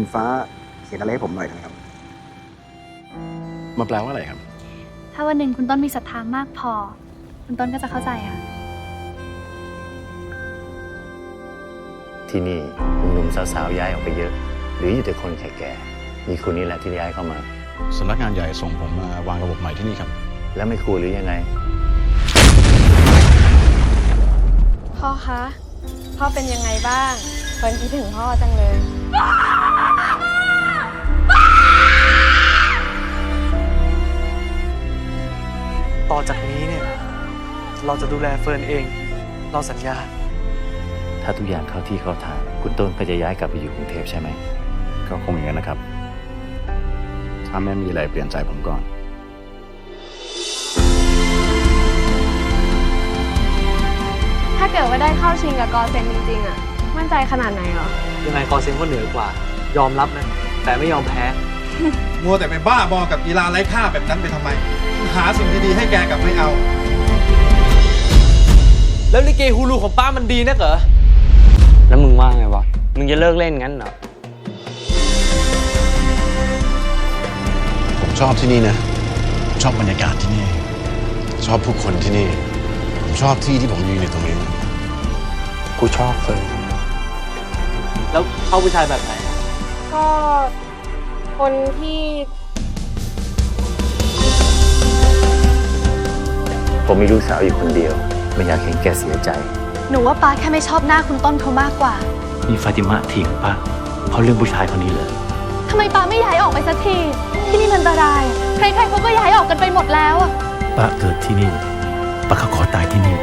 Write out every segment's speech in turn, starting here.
คุณฟ้าเขียนอะไรให้ผมหน่อยนะครับมาแปลว่าอะไรครับ ถ้าวันหนึ่งคุณต้นมีศรัทธามากพอ คุณต้นก็จะเข้าใจค่ะ ที่นี่หนุ่มๆสาวๆย้ายออกไปเยอะ หรืออยู่แต่คนแก่ๆมีคุณนี่แหละที่ย้ายเข้ามา สำนักงานใหญ่ส่งผมมาวางระบบใหม่ที่นี่ครับ แล้วไม่ควรหรือยังไง พ่อคะ พ่อเป็นยังไงบ้างเฟิร์นคิดถึงพ่อจังเลย นี้เนี่ย เราจะดูแลเฟิร์นเอง เราสัญญา ถ้าทุกอย่างเข้าที่เข้าทางคุณต้นก็จะย้ายกลับไปอยู่กรุงเทพใช่ไหมก็คงอย่างนั้นนะครับ ถ้าไม่มีอะไรเปลี่ยนใจผมก่อน ถ้าเกิดว่าได้เข้าชิงกับกอเซนจริงๆอะมั่นใจขนาดไหนเหรอ ยังไงกอเซนก็เหนือกว่า ยอมรับนะ แต่ไม่ยอมแพ้ มัวแต่ไปบ้าบอกับกีฬาไร้ค่าแบบนั้นไปทำไม หาสิ่งดีๆให้แกกลับไม่เอา แล้วลิเกฮูลูของป้ามันดีนักเหรอ แล้วมึงว่าไงวะ มึงจะเลิกเล่นงั้นเหรอ ผมชอบที่นี่นะชอบบรรยากาศที่นี่ ชอบผู้คนที่นี่ ผมชอบที่ที่ผมยืนอยู่ตรงนี้ กูชอบเฟิร์นแล้วเข้าผู้ชายแบบไหน ก็ คนที่ ผมมีลูกสาวอยู่คนเดียว ไม่อยากเห็นแกเสียใจ หนูว่าป้าแค่ไม่ชอบหน้าคุณต้นเขามากกว่านี่ฟาติมาทิ้งป้าเพราะเรื่องผู้ชายคนนี้เลยทำไมป้าไม่ย้ายออกไปสักที ที่นี่มันอันตราย ใครๆเขาก็ย้ายออกกันไปหมดแล้วอะป้าเกิดที่นี่ป้าก็ขอตายที่นี่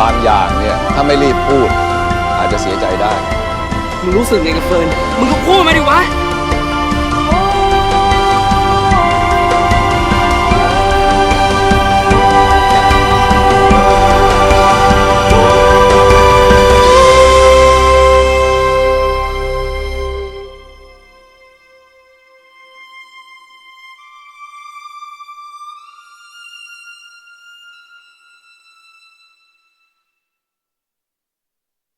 บางอย่างเนี่ยถ้าไม่รีบพูด อาจจะเสียใจได้ มึงรู้สึกไงกับเฟิร์น มึงก็พูดมาดิวะ